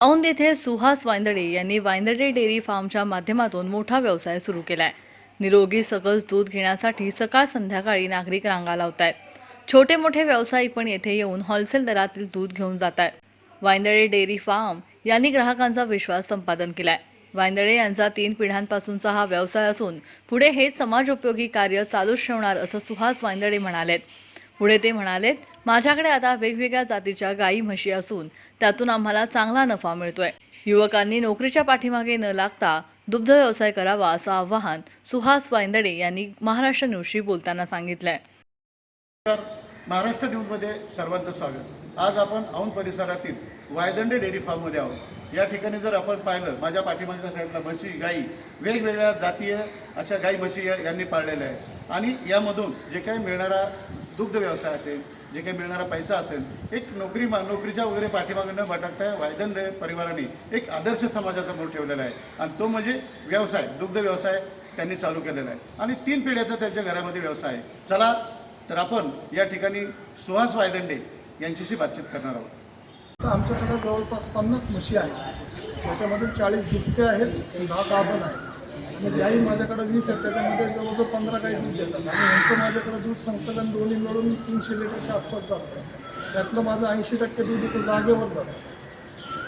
औंध येथे सुहास वायंदडे यांनी वायंदडे डेअरी फार्मच्या माध्यमातून मोठा व्यवसाय सुरू केलाय. निरोगी सकस दूध घेण्यासाठी सकाळ संध्याकाळी नागरिक रांगा लावत आहेत छोटे मोठे व्यावसायिक पण येथे येऊन होलसेल दरातील दूध घेऊन जात आहेत वायंदळे डेअरी फार्म यांनी ग्राहकांचा विश्वास संपादन केलाय. वायंदळे यांचा तीन पिढ्यांपासूनचा हा व्यवसाय असून पुढे हेच समाजोपयोगी कार्य चालूच ठेवणार असं सुहास वायंदळे म्हणालेत. पुढे ते म्हणालेत माझ्याकडे आता वेगवेगळ्या जातीच्या गायी म्हशी असून त्यातून आम्हाला चांगला नफा मिळतोय. युवकांनी नोकरीच्या पाठीमागे न लागता दुग्ध व्यवसाय करावा असं आवाहन सुहास वायंदडे यांनी महाराष्ट्र न्यूजशी बोलताना सांगितलंय. तर महाराष्ट्र न्यूजमध्ये सर्वांचं स्वागत. आज आपण औंध परिसरातील वायदंडे डेअरी फार्ममध्ये आहोत. या ठिकाणी जर आपण पाहिलं माझ्या पाठीमागच्या साईडला म्हशी गाई वेगवेगळ्या जातीय अशा गाई म्हशी या- यांनी पाळलेल्या आहेत. आणि यामधून जे काही मिळणारा दुग्ध व्यवसाय असेल जे काही मिळणारा पैसा असेल एक नोकरी मा नोकरीच्या वगैरे पाठीमागे न भटकता वायदंडे परिवाराने एक आदर्श समाजाचा मूळ ठेवलेला आहे. आणि तो म्हणजे व्यवसाय दुग्ध व्यवसाय त्यांनी चालू केलेला आहे. आणि तीन पिढ्याचा त्यांच्या घरामध्ये व्यवसाय आहे. चला तर आपण या ठिकाणी सुहास वायदंडे यांच्याशी बातचीत करणार आहोत. तर आमच्याकडे जवळपास पन्नास म्हशी आहेत. त्याच्यामध्ये चाळीस दुभते आहेत दहा गाभण आहेत. आणि गाई माझ्याकडे वीस आहेत त्याच्यामध्ये जवळजवळ पंधरा गाई दूध देतात. आणि यांचं माझ्याकडे दूध संकलन दोन्ही मिळून तीनशे लिटरच्या आसपास जातं. त्यातलं माझं ऐंशी टक्के दूध इथं जागेवर जातं.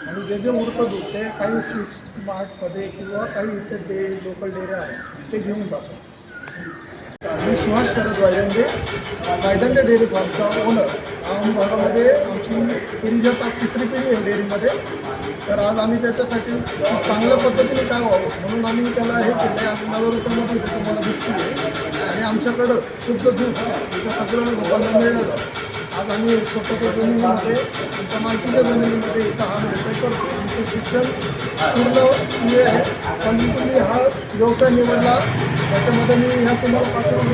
आणि जे जे उरतं दूध ते काही स्वीट्स मार्टमध्ये किंवा काही इथे डे लोकल डेऱ्या आहेत ते घेऊन जातात मी सुहास शरद वायदंडे वायदंडे डेअरी फार्मचा ओनर औंध भागामध्ये आमची पिढी जात आज तिसरी पिढी आहे डेअरीमध्ये तर आज आम्ही त्याच्यासाठी चांगल्या पद्धतीने काय व्हावं म्हणून आम्ही त्याला हे केलं आहे नव्या रुपयामध्ये इथे तुम्हाला दिसते आणि आमच्याकडं शुद्ध दूध इथं सगळ्या लोकांना मिळणार आज आम्ही स्वतःच्या जमिनीमध्ये आमच्या मालकीच्या जमिनीमध्ये इथं हा व्यवसाय करतो आमचं शिक्षण पूर्ण हे आहे. पण तुम्ही हा व्यवसाय निवडला त्याच्यामध्ये मी ह्या तुम्हाला पाठवून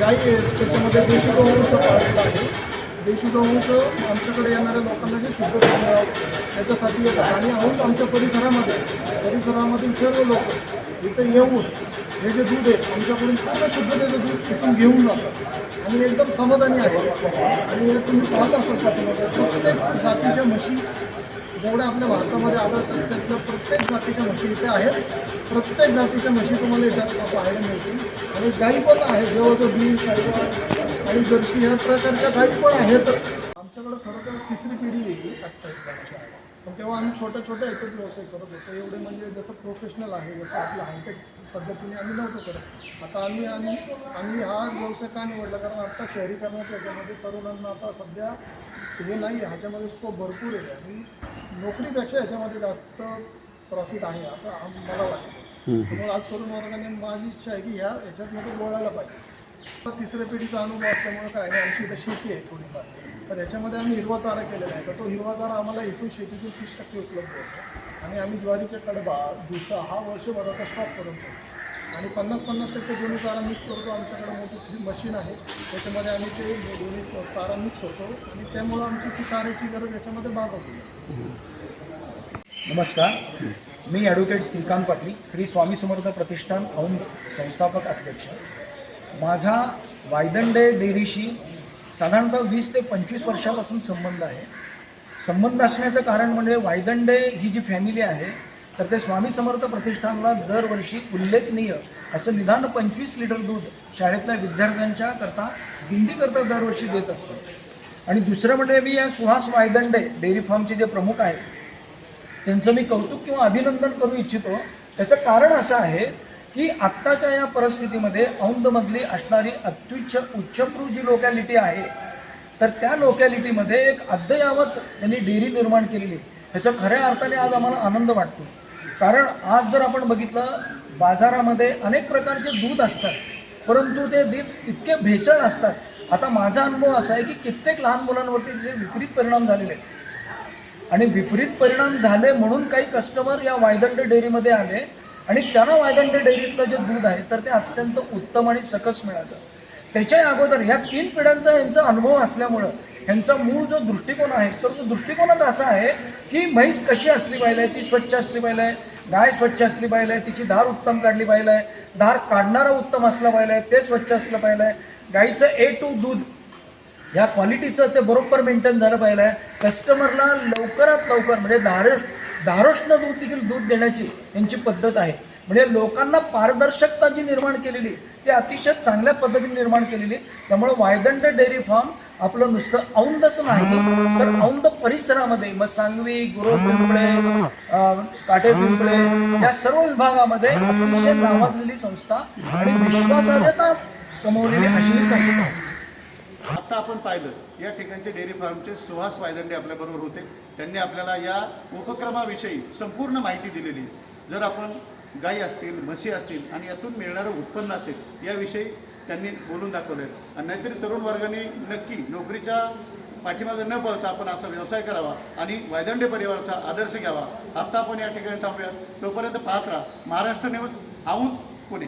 गाई आहे त्याच्यामध्ये देशी गोवंश पाळलेला आहे. देशी गोवंश आमच्याकडे येणाऱ्या लोकांना जे शुद्ध दूध याच्यासाठी त्याच्यासाठी येतात. आणि औंध आमच्या परिसरामध्ये. परिसरामधील सर्व लोक इथं येऊन हे जे दूध आहे आमच्याकडून पूर्ण त्याचं दूध इथून घेऊन जातात. आणि एकदम समाधानी आहे. आणि हे तुम्ही पाहत असाल पाठीमागे प्रत्येक जातीच्या म्हशी जेवढ्या आपल्या भारतामध्ये आढळतात त्यातल्या प्रत्येक जातीच्या म्हशी इथे आहेत. प्रत्येक जातीच्या म्हशी तुम्हाला इथं पाहायला मिळतील. आणि गाई पण आहे जवळजवळ बील साईवा आणि जर्शी ह्या प्रकारच्या गाई पण आहेत. आमच्याकडं खरं तर तिसरी पिढी येईल. आत्ता तेव्हा आम्ही छोट्या छोट्या ह्याच्यात व्यवसाय करत होतो. एवढे म्हणजे जसं प्रोफेशनल आहे जसं आपलं हायटेक पद्धतीने आम्ही नव्हतो करत. आता आम्ही आम्ही आम्ही हा व्यवसाय का निवडला? कारण आता शहरीकरणात याच्यामध्ये तरुणांना आता सध्या हे नाही आहे ह्याच्यामध्ये स्कोप भरपूर आहे. आणि नोकरीपेक्षा ह्याच्यामध्ये जास्त प्रॉफिट आहे असं आम- मला वाटतं. त्यामुळे आज तरुण वर्गाने माझी इच्छा आहे की ह्या ह्याच्यातमध्ये बोलायला पाहिजे. तिसऱ्या पिढीचा अनुभव असल्यामुळे काय आहे आमची इथं शेती आहे थोडीफार. तर याच्यामध्ये आम्ही हिरवा चारा केलेला आहे. तर तो हिरवा चारा आम्हाला एकूण शेतीतून तीस टक्के उपलब्ध होतो. आणि आम्ही ज्वारीचे कडबा दिवसा हा वर्षभराचा स्टॉक करतो आणि पन्नास पन्नास टक्के दोन्ही चारा मिक्स करतो आमच्याकडे मोठी मशीन आहे. त्याच्यामध्ये आम्ही ते दोन्ही चारा मिक्स होतो. आणि त्यामुळं आमची ती चाऱ्याची गरज याच्यामध्ये भागवतो नमस्कार. मी ॲडव्होकेट श्रीकांत पाटील श्री स्वामी समर्थ प्रतिष्ठान औंध संस्थापक अध्यक्ष. माझा वायदंडे डेअरीशी साधारणतः वीस ते पंचवीस वर्षापासून संबंध आहे. संबंध असण्याचं कारण म्हणजे वायदंडे ही जी फॅमिली आहे तर ते स्वामी समर्थ प्रतिष्ठानला दरवर्षी उल्लेखनीय असं निदान पंचवीस लिटर दूध शाळेतल्या विद्यार्थ्यांच्या करता दिंडीकरता दरवर्षी देत असतो. आणि दुसरं म्हणजे मी या सुहास वायदंडे डेअरी फार्मचे जे प्रमुख आहेत त्यांचं मी कौतुक किंवा अभिनंदन करू इच्छितो. त्याचं कारण असं आहे की आत्ताच्या या परिस्थितीमध्ये औंधमधली असणारी अत्युच्च उच्चभ्रू जी लोकॅलिटी आहे तर त्या लोकॅलिटीमध्ये एक अद्ययावत त्यांनी डेअरी निर्माण केलेली आहे. खऱ्या अर्थाने आज आम्हाला आनंद वाटतो. कारण आज जर आपण बघितलं बाजारामध्ये अनेक प्रकारचे दूध असतात परंतु ते दूध इतके भेसळ असतात. आता माझा अनुभव असा आहे की कित्येक लहान मुलांवरती जे विपरीत परिणाम झालेले आहेत. आणि विपरीत परिणाम झाले म्हणून काही कस्टमर या वायदंड डेअरीमध्ये आले आणि त्यांना वायदंड डेअरीतलं जे दूध आहे तर ते अत्यंत उत्तम आणि सकस मिळालं त्याच्या अगोदर ह्या तीन पिढ्यांचा यांचा अनुभव असल्यामुळं ह्यांचा मूळ जो दृष्टिकोन आहे तर तो दृष्टिकोनच असा आहे की म्हैस कशी असली पाहिजे ती स्वच्छ असली पाहिजे गाय स्वच्छ असली पाहिजे तिची धार उत्तम काढली पाहिजे धार काढणारा उत्तम असला पाहिजे ते स्वच्छ असलं पाहिजे. गाईचं ए टू दूध ह्या क्वालिटीचं ते बरोबर मेंटेन झालं पाहिजे आहे. कस्टमरला लवकरात लवकर म्हणजे धारोश धारोष्ण दूध देखील दूध देण्याची त्यांची पद्धत आहे. म्हणजे लोकांना पारदर्शकता जी निर्माण केलेली ती अतिशय चांगल्या पद्धतीने निर्माण केलेली त्यामुळे वायदंड डेअरी फार्म आपलं नुसतं औंदच नाही तर औंद परिसरामध्ये मग सांगवी गुरु पिंपळे काटे पिंपळे या सर्व विभागामध्ये अतिशय नावाजलेली संस्था आणि विश्वासार्हता कमवलेली अशी संस्था आता आपण पाहिलं या ठिकाणचे डेअरी फार्मचे सुहास वायदंडे आपल्याबरोबर होते. त्यांनी आपल्याला या उपक्रमाविषयी संपूर्ण माहिती दिलेली आहे. जर आपण गाई असतील म्हशी असतील आणि यातून मिळणारं उत्पन्न असेल याविषयी त्यांनी बोलून दाखवलं आहे आणि नाहीतरी तरुण वर्गाने नक्की नोकरीच्या पाठीमागे न पळता आपण असा व्यवसाय करावा आणि वायदंडे परिवाराचा आदर्श घ्यावा. आत्ता आपण या ठिकाणी थांबूया तोपर्यंत पाहत राहा महाराष्ट्र न्यूज आऊन पुणे.